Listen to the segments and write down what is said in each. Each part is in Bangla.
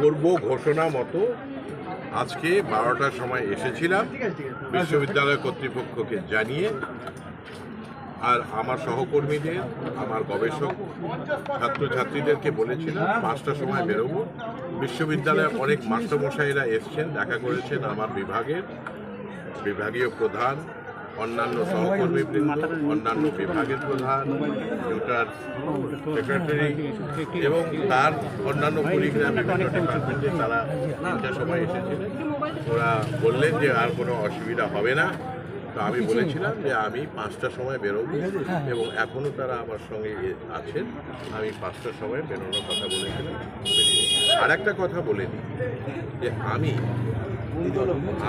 করব ঘোষণা মতো? আজকে বারোটার সময় এসেছিলাম বিশ্ববিদ্যালয় কর্তৃপক্ষকে জানিয়ে আর আমার সহকর্মীদের আমার গবেষক ছাত্রছাত্রীদেরকে বলেছিলাম পাঁচটার সময় বেরোবো। বিশ্ববিদ্যালয়ে অনেক মাস্টারমশাইরা এসছেন দেখা করেছেন আমার বিভাগের বিভাগীয় প্রধান অন্যান্য সহকর্মীবৃন্দ অন্যান্য বিভাগের প্রধান টিউটার সেক্রেটারি এবং তার অন্যান্য কলিগরা বিভিন্ন ডিপার্টমেন্টে তারা তিনটার সময় এসেছিলেন ওরা বললেন যে আর কোনো অসুবিধা হবে না। তো আমি বলেছিলাম যে আমি পাঁচটার সময় বেরোবো এবং এখনও তারা আমার সঙ্গে আছেন। আমি পাঁচটার সময় বেরোনোর কথা বলেছিলাম। আর একটা কথা বলে নিই যে আমি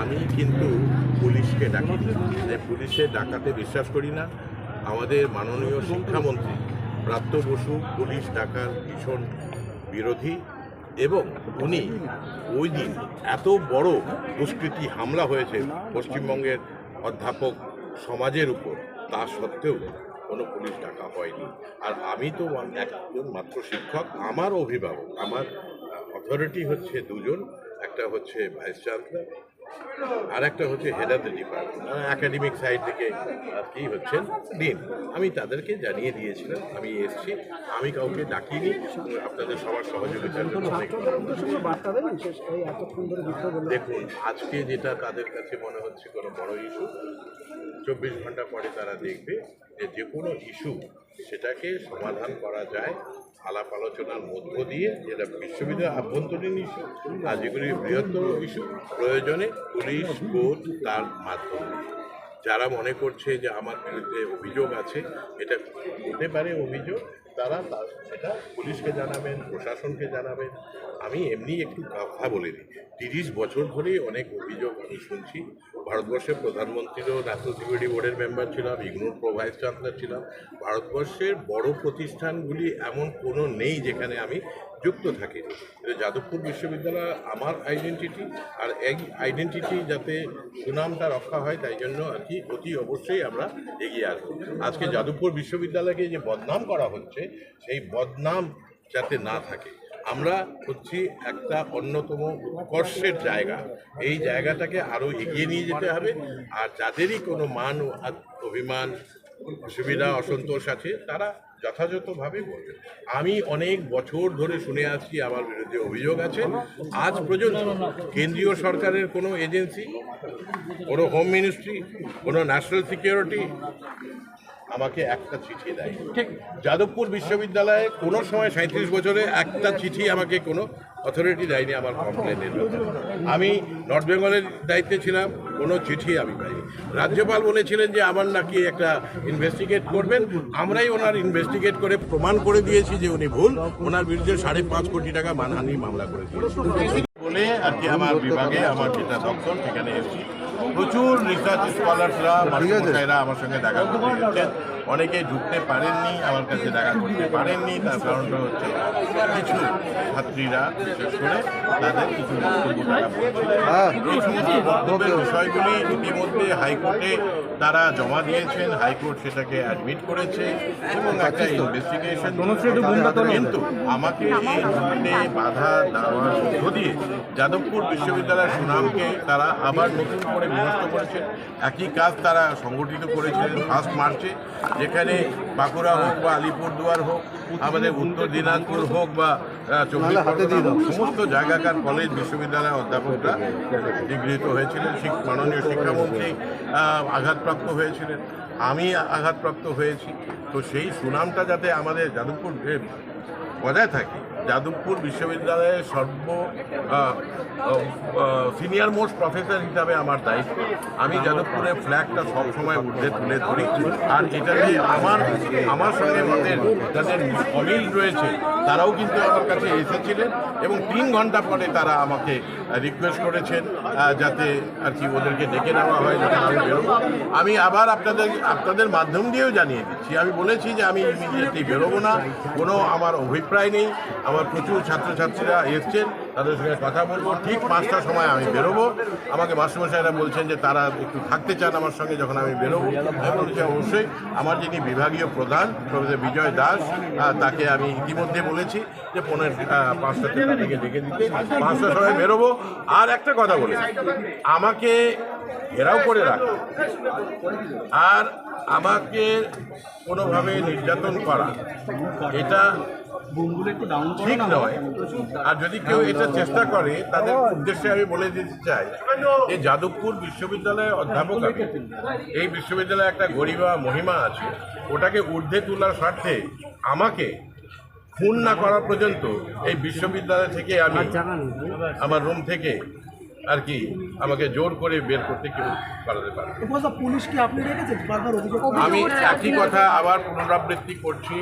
আমি কিন্তু পুলিশকে ডাকি যে পুলিশে ডাকাতে বিশ্বাস করি না। আমাদের মাননীয় শিক্ষামন্ত্রী প্রাপ্ত বসু পুলিশ ডাকার ভীষণ বিরোধী এবং উনি ওই দিন এত বড় দুষ্কৃতি হামলা হয়েছে পশ্চিমবঙ্গের অধ্যাপক সমাজের উপর, তা সত্ত্বেও কোনো পুলিশ ডাকা হয়নি। আর আমি তো একজন মাত্র শিক্ষক, আমার অভিভাবক, আমার অথরিটি হচ্ছে দুজন। একটা হচ্ছে ভাইস চ্যান্সেলর আর একটা হচ্ছে head of the department academic side থেকে আর কি হচ্ছেন ডিন আমি তাদেরকে জানিয়ে দিয়েছিলাম, আমি এসেছি, আমি কাউকে ডাকিনি, আপনাদের সবার সহযোগিতার দেখুন, আজকে যেটা তাদের কাছে মনে হচ্ছে কোনো বড় ইস্যু চব্বিশ ঘণ্টা পরে তারা দেখবে যে যে কোনো ইস্যু সেটাকে সমাধান করা যায়। আলাপ আলোচনার মধ্য দিয়ে যেটা বিশ্ববিদ্যালয় আভ্যন্তরীণ ইস্যু, আর যেগুলি বৃহত্তর ইস্যু, প্রয়োজনে পুলিশ, কোর্ট তার মাধ্যমে। যারা মনে করছে যে আমার বিরুদ্ধে অভিযোগ আছে, এটা হতে পারে অভিযোগ তারা তা- সেটা পুলিশকে জানাবেন, প্রশাসনকে জানাবেন। আমি এমনি একটু কথা বলে দিই তিরিশ বছর ধরেই অনেক অভিযোগ আমি শুনছি। ভারতবর্ষের প্রধানমন্ত্রীরও ন্যাশনাল সিকিউরিটি বোর্ডের মেম্বার ছিলাম ইগনোর প্রো ভাইস চ্যান্সেলর ছিলাম। ভারতবর্ষের বড় প্রতিষ্ঠানগুলি এমন কোনো নেই যেখানে আমি যুক্ত থাকি যাদবপুর বিশ্ববিদ্যালয়, আমার আইডেন্টিটি আর এই আইডেন্টিটি যাতে সুনামটা রক্ষা হয়, তাই জন্য আর কি অতি অবশ্যই আমরা এগিয়ে আসব। আজকে যাদবপুর বিশ্ববিদ্যালয়কে যে বদনাম করা হচ্ছে সেই বদনাম যাতে না থাকে। আমরা হচ্ছি একটা অন্যতম উৎকর্ষের জায়গা। এই জায়গাটাকে আরও এগিয়ে নিয়ে যেতে হবে। আর যাদেরই কোনো মান ও অভিমান, অসুবিধা, অসন্তোষ আছে, তারা যথাযথভাবে বলবে। আমি অনেক বছর ধরে শুনে আসছি, আমার বিরুদ্ধে অভিযোগ আছে। আজ পর্যন্ত কেন্দ্রীয় সরকারের কোনো এজেন্সি, কোনো হোম মিনিস্ট্রি, কোনো ন্যাশনাল সিকিউরিটি আমাকে একটা চিঠি দেয়। ঠিক। যাদবপুর বিশ্ববিদ্যালয়ে কোনো সময় সাঁত্রিশ বছরে একটা চিঠি আমাকে কোনো অথরিটি দেয়নি আমার কমপ্লেনের। আমি নর্থ বেঙ্গলের দায়িত্বে ছিলাম কোনো চিঠি আমি পাইনি। রাজ্যপাল বলেছিলেন যে আমার নাকি একটা ইনভেস্টিগেট করবেন। আমরাই ওনার ইনভেস্টিগেট করে প্রমাণ করে দিয়েছি যে উনি ভুল। ওনার বিরুদ্ধে সাড়ে পাঁচ কোটি টাকা মানহানি মামলা করে দিয়েছি। বলে আর কি আমার বিভাগে আমার যেটা দপ্তর সেখানে এসেছি। প্রচুর রিসার্চ স্কলারসরা মাস্টারমশাইরা আমার সঙ্গে দেখা করতে অনেকে ঢুকতে পারেননি আমার কাছে দেখা করতে পারেননি তার কারণটা হচ্ছে কিছু ছাত্রীরা বিশেষ করে তাদের কিছু বক্তব্য দেখা এই সমস্ত বক্তব্যের বিষয়গুলি ইতিমধ্যে হাইকোর্টে তারা জমা দিয়েছেন হাইকোর্ট সেটাকে অ্যাডমিট করেছে এবং একটা ইনভেস্টিগেশন কিন্তু আমাকে এই বাধা দেওয়ার মধ্য দিয়ে যাদবপুর বিশ্ববিদ্যালয়ের সুনামকে তারা আবার নতুন করে বিনষ্ট করেছেন একই কাজ তারা সংগঠিত করেছিলেন ফার্স্ট মার্চে যেখানে বাঁকুড়া হোক বা আলিপুরদুয়ার হোক আমাদের উত্তর দিনাজপুর হোক বা চব্বিশ সমস্ত জায়গাকার কলেজ বিশ্ববিদ্যালয়ের অধ্যাপকরা ডিগৃহীত হয়েছিলেন। মাননীয় শিক্ষামন্ত্রী আঘাতপ্রাপ্ত হয়েছিলেন। আমি আঘাতপ্রাপ্ত হয়েছি। তো সেই সুনামটা যাতে আমাদের যাদবপুর বজায় থাকে যাদবপুর বিশ্ববিদ্যালয়ের সর্ব সিনিয়র মোস্ট প্রফেসর হিসাবে আমার দায়িত্ব। আমি যাদবপুরের ফ্ল্যাগটা সবসময় ঊর্ধ্বে তুলে ধরি। আর এটাতে আমার আমার সঙ্গে আমাদের যাদের অমিল রয়েছে, তারাও কিন্তু আমার কাছে এসেছিলেন এবং তিন ঘণ্টা পরে তারা আমাকে রিকোয়েস্ট করেছেন যাতে আর কি ওদেরকে ডেকে নেওয়া হয়, যাতে আমি বেরোবো। আমি আবার আপনাদের আপনাদের মাধ্যম দিয়েও জানিয়ে দিচ্ছি। আমি বলেছি যে আমি ইমিডিয়েটলি বেরোবো না। কোনো আমার অভিপ্রায় নেই। আমার প্রচুর ছাত্রছাত্রীরা এসছেন, তাদের সঙ্গে কথা বলব। ঠিক পাঁচটার সময় আমি বেরোবো। আমাকে মাস্টারমশাইরা বলছেন যে তারা একটু থাকতে চান আমার সঙ্গে যখন আমি বেরোবো। আমি বলেছি, অবশ্যই। আমার যিনি বিভাগীয় প্রধান, প্রফেসর বিজয় দাস তাকে আমি ইতিমধ্যে বলেছি যে পনেরো পাঁচটাতে তাদেরকে ডেকে দিতে। পাঁচটার সময় বেরোবো। আর একটা কথা বলি, আমাকে ঘেরাও করে রাখা। আর আমাকে কোনোভাবে নির্যাতন করা, এটা ঠিক নয়। আর যদি কেউ এটা চেষ্টা করে তাদের উদ্দেশ্যে আমি বলে দিতে চাই যে যাদবপুর বিশ্ববিদ্যালয়ের অধ্যাপক আমি। এই বিশ্ববিদ্যালয়ে একটা গরিমা মহিমা আছে ওটাকে ঊর্ধ্বে তোলার স্বার্থে আমাকে খুন না করা পর্যন্ত এই বিশ্ববিদ্যালয় থেকে আমি আমার রুম থেকে আর কি আমাকে জোর করে বের করতে কেউ করাতে পারে না। উপস্থা পুলিশ কি আপনি রেখেছেন? আমি একই কথা আবার পুনরাবৃত্তি করছি।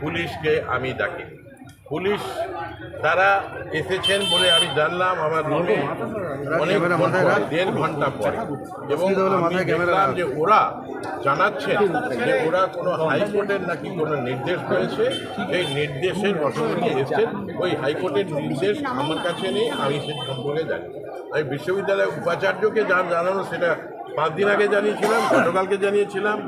পুলিশকে আমি ডাকি। পুলিশ তারা এসেছেন বলে আমি জানলাম আমার রুমে অনেক দেড় ঘণ্টা পরে। এবং আমি দেখলাম যে ওরা জানাচ্ছেন যে ওরা কোনো হাইকোর্টের নাকি কোনো নির্দেশ রয়েছে। সেই নির্দেশের বশবর্তী এসছেন ওই হাইকোর্টের নির্দেশ আমার কাছে নেই আমি সে সম্পর্কে জানি আমি বিশ্ববিদ্যালয়ের উপাচার্যকে যা জানানো সেটা পাঁচ দিন আগে জানিয়েছিলাম গতকালকে জানিয়েছিলাম।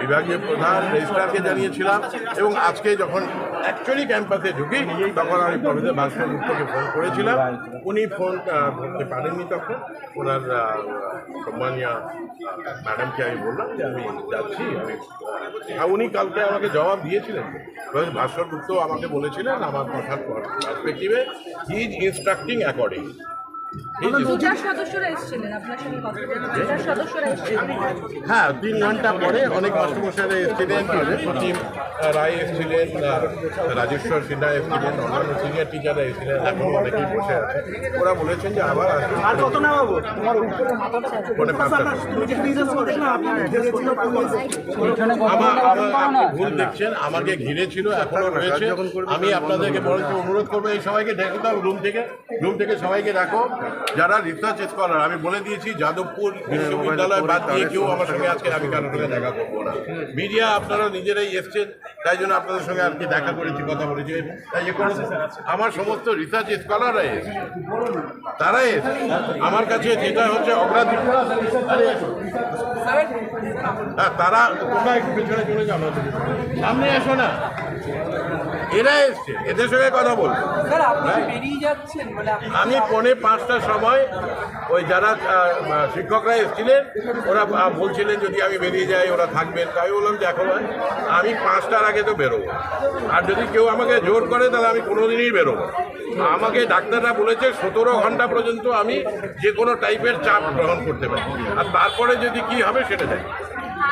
বিভাগীয় প্রধান রেজিস্ট্রারকে জানিয়েছিলাম এবং আজকে যখন অ্যাকচুয়ালি ক্যাম্পাসে ঢুকি, তখন আমি প্রফেসর ভাস্কর গুপ্তকে ফোন করেছিলাম। উনি ফোন ধরতে পারেননি তখন। ওনার সম্মানীয় ম্যাডামকে আমি বললাম যে আমি যাচ্ছি, আমি উনি কালকে আমাকে জবাব দিয়েছিলেন। প্রফেসর ভাস্কর গুপ্ত আমাকে বলেছিলেন, আমার কথার পার্সপেক্টিভে ইজ ইনস্ট্রাক্টিং অ্যাকর্ডিং হ্যাঁ তিন ঘণ্টা পরে অনেক মাস্টারমশাইরা এসেছিলেন প্রতিম রায় এসেছিলেন রাজেশ্বর সিনহা এসেছিলেন অন্যান্য সিনিয়র টিচাররা এসেছিলেন এখন অনেকেই বসে আছে। ওরা বলেছেন যে আবার আসবেন আর কত না বাবু তোমার উপরে মাথাটা পৌনে পাঁচটা তুমি যে প্রিজেন্স দেখলাম আপনি ঘিরেছিল পুলিশ আমার ভুল দেখছেন আমাকে ঘিরে ছিল এখনও রয়েছে। আমি আপনাদেরকে বরঞ্চ অনুরোধ করব এই সবাইকে ডেকে দাও রুম থেকে রুম থেকে সবাইকে রাখো যারা রিসার্চ স্কলার আমি বলে দিয়েছি যাদবপুর বিশ্ববিদ্যালয় বাদ দিয়ে কেউ আমার সঙ্গে আজকে আমি কারোর সঙ্গে দেখা করব না মিডিয়া আপনারা নিজেরাই এসছেন তাই জন্য আপনাদের সঙ্গে আর কি দেখা করেছি কথা বলেছি তাই আমার সমস্ত রিসার্চ স্কলাররা এসছে তারা এসছে আমার কাছে যেটা হচ্ছে অগ্রাধিকার এসো। হ্যাঁ তারা তোমরা একটু পেছনে চলে যাও। সামনে এসো না এরা এসছে এদের সঙ্গে কথা বলব। স্যার আপনি যে বেরিয়ে যাচ্ছেন মানে আমি পৌনে পাঁচটার সময় ওই যারা শিক্ষকরা এসেছিলেন ওরা বলছিলেন যদি আমি বেরিয়ে যাই ওরা থাকবেন। তাই বললাম যে এখন আমি পাঁচটার আগে তো বেরোবো। আর যদি কেউ আমাকে জোর করে তাহলে আমি কোনোদিনই বেরোবো আমাকে ডাক্তাররা বলেছে সতেরো ঘণ্টা পর্যন্ত আমি যে কোনো টাইপের চাপ গ্রহণ করতে পারি। আর তারপরে যদি কি হবে সেটা দেখি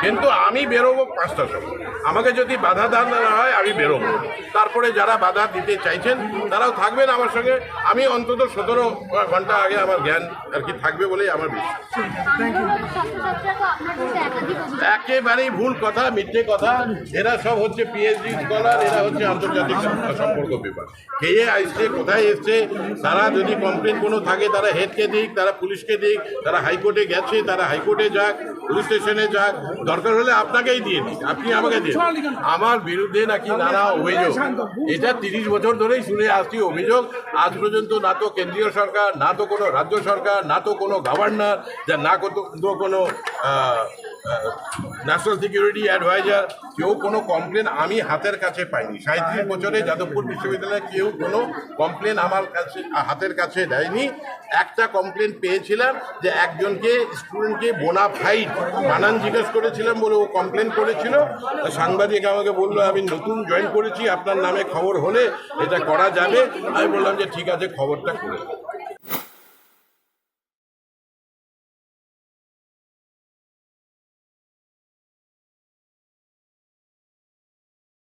কিন্তু আমি বেরোবো পাঁচটার সময়। আমাকে যদি বাধা দান দেওয়া হয়, আমি বেরোবো। তারপরে যারা বাধা দিতে চাইছেন, তারাও থাকবেন আমার সঙ্গে। আমি অন্তত সতেরো ঘণ্টা আগে আমার জ্ঞান আর কি থাকবে বলেই আমার বিশ্বাস। একেবারেই ভুল কথা, মিথ্যে কথা। এরা সব হচ্ছে পিএইচডি স্কলার এরা হচ্ছে আন্তর্জাতিক সম্পর্ক বিভাগ। খেয়ে আসছে, কোথায় এসছে, তারা যদি কমপ্লেন কোনো থাকে, তারা হেডকে দিক, তারা পুলিশকে দিক, তারা হাইকোর্টে গেছে, তারা হাইকোর্টে যাক। পুলিশ স্টেশনে যা দরকার হলে আপনাকেই দিয়ে দিন আপনি আমাকে দিন। আমার বিরুদ্ধে নাকি নানা অভিযোগ। এটা তিরিশ বছর ধরেই শুনে আসছি অভিযোগ। আজ পর্যন্ত না তো কেন্দ্রীয় সরকার, না তো কোনো রাজ্য সরকার, না তো কোনো গভর্নর যা না কোনো ন্যাশনাল সিকিউরিটি অ্যাডভাইজার কেউ কোনো কমপ্লেন আমি হাতের কাছে পাইনি। সাঁত্রিশ বছরে যাদবপুর বিশ্ববিদ্যালয়ে কেউ কোনো কমপ্লেন আমার কাছে, হাতের কাছে দেয়নি। একটা কমপ্লেন পেয়েছিলাম যে একজনকে স্টুডেন্টকে বোনা ফাইট বানান জিজ্ঞেস করেছিলাম বলে ও কমপ্লেন করেছিল। সাংবাদিক আমাকে বলল, আমি নতুন জয়েন করেছি, আপনার নামে খবর হলে এটা করা যাবে। আমি বললাম যে, ঠিক আছে, খবরটা করে।